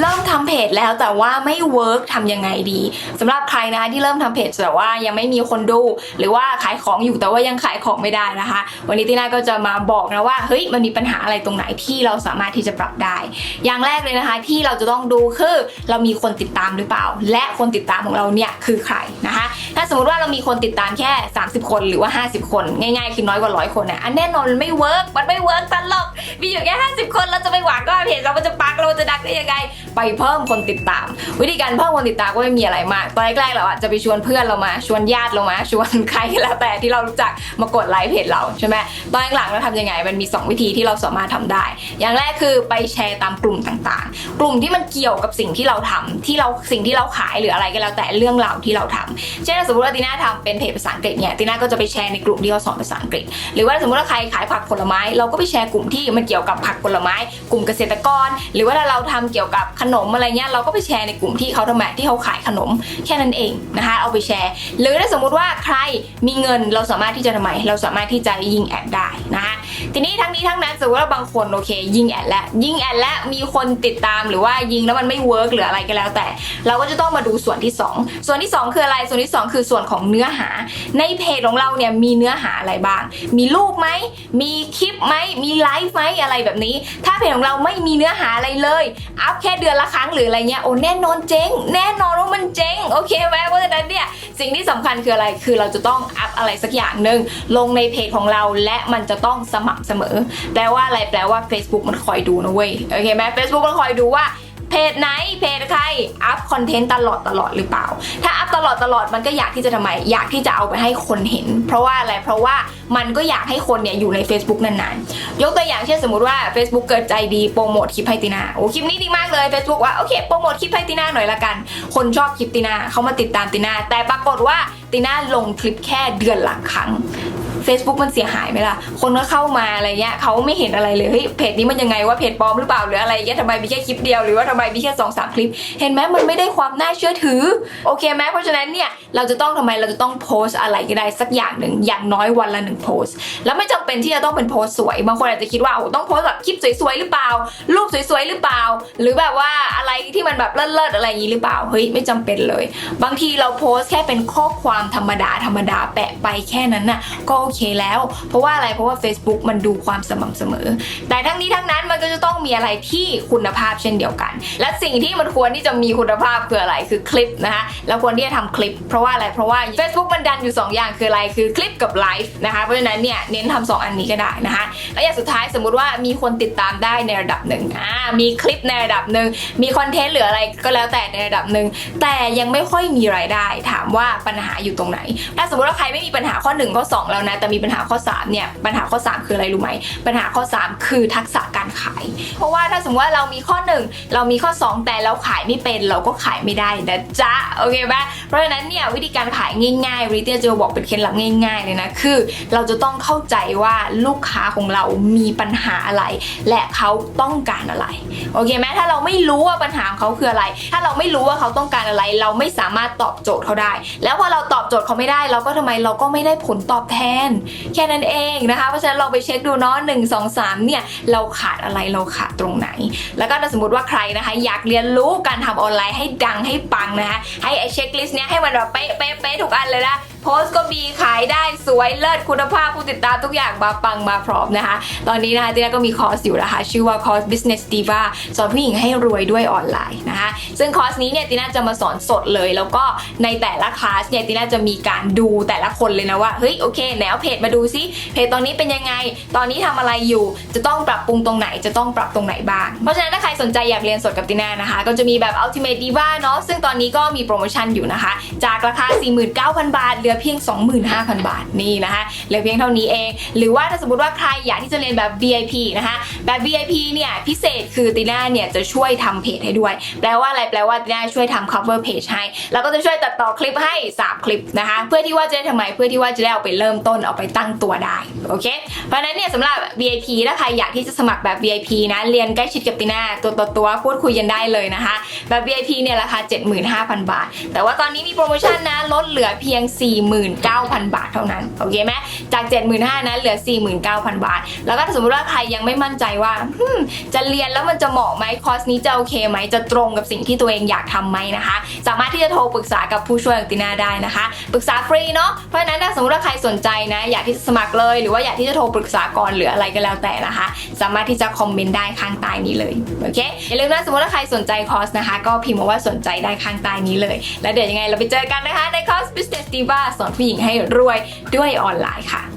เริ่มทำเพจแล้วแต่ว่าไม่เวิร์กทำยังไงดีสำหรับใครนะคะที่เริ่มทำเพจแต่ว่ายังไม่มีคนดู หรือว่าขายของอยู่แต่ว่ายังขายของไม่ได้นะคะ วันนี้ตีน่าก็จะมาบอกนะว่าเฮ้ยมันมีปัญหาอะไรตรงไหนที่เราสามารถที่จะปรับได้ อย่างแรกเลยนะคะ ที่เราจะต้องดูคือเรามีคนติดตามหรือเปล่า และคนติดตามของเราเนี่ยคือใครนะคะ ถ้าสมมติว่าเรามีคนติดตามแค่ 30 คนหรือว่า 50 คนง่ายๆคือน้อยกว่าร้อยคนอะอันแน่นอนไม่เวิร์กมันไม่เวิร์กตลกมีอยู่แค่50 คนเราจะไปหวังก็เพจเราจะปังเราจะดังได้ยังไง ไปเพิ่มคนติดตาม วิธีการเพิ่มคนติดตามก็ไม่มีอะไรมาก ตอนแรกๆเราอะจะไปชวนเพื่อนเรามา ชวนญาติเรามา ชวนใครก็แล้วแต่ที่เรารู้จักมากดไลค์เพจเราใช่ไหมตอนหลังเราทำยังไง มันมี 2 วิธีที่เราสามารถทำได้ อย่างแรกคือไปแชร์ตามกลุ่มต่างๆ กลุ่มที่มันเกี่ยวกับสิ่งที่เราทำที่เราสิ่งที่เราขายหรืออะไรก็แล้วแต่เรื่องราวที่เราทำเช่นสมมติว่าตีน่าทำเป็นเพจภาษาอังกฤษเนี่ยตีน่าก็จะไปแชร์ในกลุ่มที่เขาสอนภาษาอังกฤษ หรือว่าสมมติว่าใครขายผักผลไม้ เราก็ไปแชร์กลุ่มที่มันเกี่ยวกับผักผลไม้ กลุ่มเกษตรกร หรือว่าถ้าเราทำเกี่ยวกับขนมอะไรเงี้ยเราก็ไปแชร์ในกลุ่มที่เขาทำแบบที่เขาขายขนมแค่นั้นเองนะคะ เอาไปแชร์ หรือถ้าสมมุติว่าใครมีเงินเราสามารถที่จะทำไมเราสามารถที่จะยิงแอดได้นะคะ ทีนี้ทั้งนี้ทั้งนั้นสมมติว่าบางคนโอเค ยิงแอดแล้วยิงแอดแล้วมีคนติดตามหรือว่ายิงแล้วมันไม่เวิร์กหรืออะไรก็แล้วแต่ เราก็จะต้องมาดูส่วนที่ 2 ส่วนที่ 2 คืออะไรส่วนที่ 2 คือส่วนของเนื้อหา ในเพจของเราเนี่ยมีเนื้อหาอะไรบ้าง มีรูปไหมมีคลิปไหมมีไลฟ์ไหมอะไรแบบนี้ ถ้าเพจของเราไม่มีเนื้อหาอะไรเลยอัพแค่เดือนละครั้งหรืออะไรเงี้ยโอ้แน่นอนเจ๊ง แน่นอนว่ามันเจ๊งโอเคไหมเพราะฉะนั้นเนี่ย สิ่งที่สำคัญคืออะไร คือเราจะต้องอัพอะไรสักอย่างหนึ่งลงในเพจของเราและมันจะต้องสม่ำเสมอ แปลว่าอะไร แปลว่า Facebook มันคอยดูนะเว้ย โอเคไหม Facebook มันคอยดูว่า เพจไหนเพจใครอัพคอนเทนต์ตลอดตลอดหรือเปล่า ถ้าอัพตลอดตลอดมันก็อยากที่จะทำไม อยากที่จะเอาไปให้คนเห็น เพราะว่าอะไรเพราะว่ามันก็อยากให้คนเนี่ยอยู่ใน Facebook นานๆ ยกตัวอย่างเช่นสมมติว่า Facebook เกิดใจดีโปรโมทคลิปให้ตินาโอ้คลิปนี้ดีมากเลย Facebook ว่าโอเคโปรโมทคลิปให้ตินาหน่อยละกัน คนชอบคลิปตินาเขามาติดตามตินาแต่ปรากฏว่าตินาลงคลิปแค่เดือนละครั้ง Facebook มันเสียหายไหมล่ะ คนก็เข้ามาอะไรเงี้ยเขาไม่เห็นอะไรเลยเฮ้ยเพจนี้มันยังไงว่าเพจปลอมหรือเปล่าหรืออะไรเงี้ยทำไมมีแค่คลิปเดียวหรือว่าทำไมมีแค่2องสามคลิป เห็นไหมมันไม่ได้ความน่าเชื่อถือโอเคไหมเพราะฉะนั้นเนี่ยเราจะต้องทำไมเราจะต้องโพสต์อะไรก็ได้สักอย่างหนึ่งอย่างน้อยวันละหนึ่งโพสต์แล้วไม่จำเป็นที่จะต้องเป็นโพสต์สวยบางคนอาจจะคิดว่าโอ้ต้องโพสต์แบบคลิปสวยๆหรือเปล่า รูปสวยๆหรือเปล่า หรือแบบว่าอะไรที่มันแบบเลิศๆอะไรอย่างนี้หรือเปล่าเฮ้ยไม่จำเป็นเลย บางทีเราโพสต์แค่เป็นข้อความธรรมดาธรรมดาแปะไปแค่นั้นน่ะก็โอเคแล้ว เพราะว่าอะไรเพราะว่า Facebook มันดูความสม่ำเสมอ แต่ทั้งนี้ทั้งนั้นมันก็จะต้องมีอะไรที่คุณภาพเช่นเดียวกัน และสิ่งที่มันควรที่จะมีคุณภาพคืออะไรคือคลิปนะคะแล้วควรที่จะทำคลิป เพราะว่าอะไรเพราะว่า Facebook มันดันอยู่ 2 อย่างคืออะไรคือคลิปกับไลฟ์นะคะเพราะฉะนั้นเนี่ยเน้นทำสองอันนี้ก็ได้นะคะแล้วอย่างสุดท้ายสมมุติว่ามีคนติดตามได้ในระดับหนึ่งอ่ามีคลิปในระดับหนึ่งมีคอนเทนต์หรืออะไรก็แล้วแต่ในระดับหนึ่งแต่ยังไม่ค่อยมีรายได้ ถามว่าปัญหาอยู่ตรงไหน ถ้าสมมติว่าใครไม่มีปัญหาข้อ1ข้อ2แล้วนะแต่มีปัญหาข้อ3เนี่ยปัญหาข้อ 3 คืออะไรรู้ไหมปัญหาข้อ 3 คือทักษะการขาย เพราะว่าถ้าสมมติว่าเรามีข้อ 1 เรามีข้อ 2 แต่เราขายไม่เป็นเราก็ขายไม่ได้นะจ๊ะโอเคไหมเพราะฉะนั้นเนี่ยวิธีการขายง่ายๆริเตียจะบอกเป็นเคล็ดลับง่าย ๆ เลยนะคือ เราจะต้องเข้าใจว่าลูกค้าของเรามีปัญหาอะไร และเขาต้องการอะไรโอเคไหมถ้าเราไม่รู้ว่าปัญหาของเขาคืออะไร ถ้าเราไม่รู้ว่าเขาต้องการอะไร เราไม่สามารถตอบโจทย์เขาได้ แล้วพอเราตอบโจทย์เขาไม่ได้ เราก็ทำไมเราก็ไม่ได้ผลตอบแทนแค่นั้นเองนะคะ เพราะฉะนั้นลองไปเช็คดูเนาะหนึ่งสองสามเนี่ยเราขาดอะไรเราขาดตรงไหน แล้วก็ถ้าสมมติว่าใครนะคะ อยากเรียนรู้การทำออนไลน์ให้ดังให้ปังนะคะให้ไอเช็คลิสต์เนี้ยให้มันแบบเป๊ะเป๊ะเป๊ะทุกอันเลยนะ โพสก็มีขายได้สวยเลิศคุณภาพผู้ติดตามทุกอย่างมาปังมาพร้อมนะคะ ตอนนี้นะคะที่น่าก็มีคอร์สอยู่นะคะชื่อว่าคอร์ส business diva สอนผู้หญิงให้รวยด้วยออนไลน์นะคะ ซึ่งคอร์สนี้เนี่ยตีน่าจะมาสอนสดเลย แล้วก็ในแต่ละคลาสเนี่ยตีน่าจะมีการดูแต่ละคนเลยนะว่าเฮ้ยโอเคแนวเพจมาดูซิเพจตอนนี้เป็นยังไง ตอนนี้ทำอะไรอยู่ จะต้องปรับปรุงตรงไหนจะต้องปรับตรงไหนบ้างเพราะฉะนั้นถ้าใครสนใจอยากเรียนสดกับตีน่านะคะ ก็จะมีแบบ ultimate diva เนาะซึ่งตอนนี้ก็มีโปรโมชั่นอยู่นะคะ จากราคา 49,000 บาทเหลือเพียง 25,000 บาทนี่นะคะเหลือเพียงเท่านี้เอง หรือว่าถ้าสมมติว่าใครอยากที่จะเรียนแบบ VIP นะคะแบบ VIP เนี่ยพิเศษคือตีน่าเนี่ยจะช่วยทำเพจให้ด้วย แปลว่าอะไรแปลว่าตีน่าช่วยทำ cover page ให้ แล้วก็จะช่วยตัดต่อคลิปให้ 3 คลิปนะคะ เพื่อที่ว่าจะได้ทำไมเพื่อที่ว่าจะได้เอาไปเริ่มต้นเอาไปตั้งตัวได้โอเคเพราะนั้นเนี่ยสำหรับ VIP ถ้าใครอยากที่จะสมัครแบบ VIP นะเรียนใกล้ชิดกับตีน่าตัวต่อตัวพูดคุยกันได้เลยนะคะ แบบ VIP เนี่ยราคา 75,000 บาท แต่ว่าตอนนี้มีโปรโมชั่นนะลดเหลือเพียง49,000 บาทเท่านั้นโอเคไหมจาก 75,000นั้นเหลือ 49,000 บาท แล้วก็ถ้าสมมติว่าใครยังไม่มั่นใจว่าจะเรียนแล้วมันจะเหมาะไหมคอร์สนี้จะโอเคไหมจะตรงกับสิ่งที่ตัวเองอยากทำไหมนะคะ สามารถที่จะโทรปรึกษากับผู้ช่วยของตินาได้นะคะ ปรึกษาฟรีเนาะเพราะฉะนั้นถ้าสมมติว่าใครสนใจนะ อยากที่จะสมัครเลยหรือว่าอยากที่จะโทรปรึกษาก่อนหรืออะไรก็แล้วแต่นะคะ สามารถที่จะคอมเมนต์ได้ข้างใต้นี้เลยโอเคอย่าลืมนะสมมติว่าใครสนใจคอร์สนะคะ ก็พิมพ์มาว่าสนใจได้ข้างใต้นี้เลย แล้วเดี๋ยวยังไงเราไปเจอกันนะคะในคอร์ส Business Diva สอนผู้หญิงให้รวยด้วยออนไลน์ค่ะ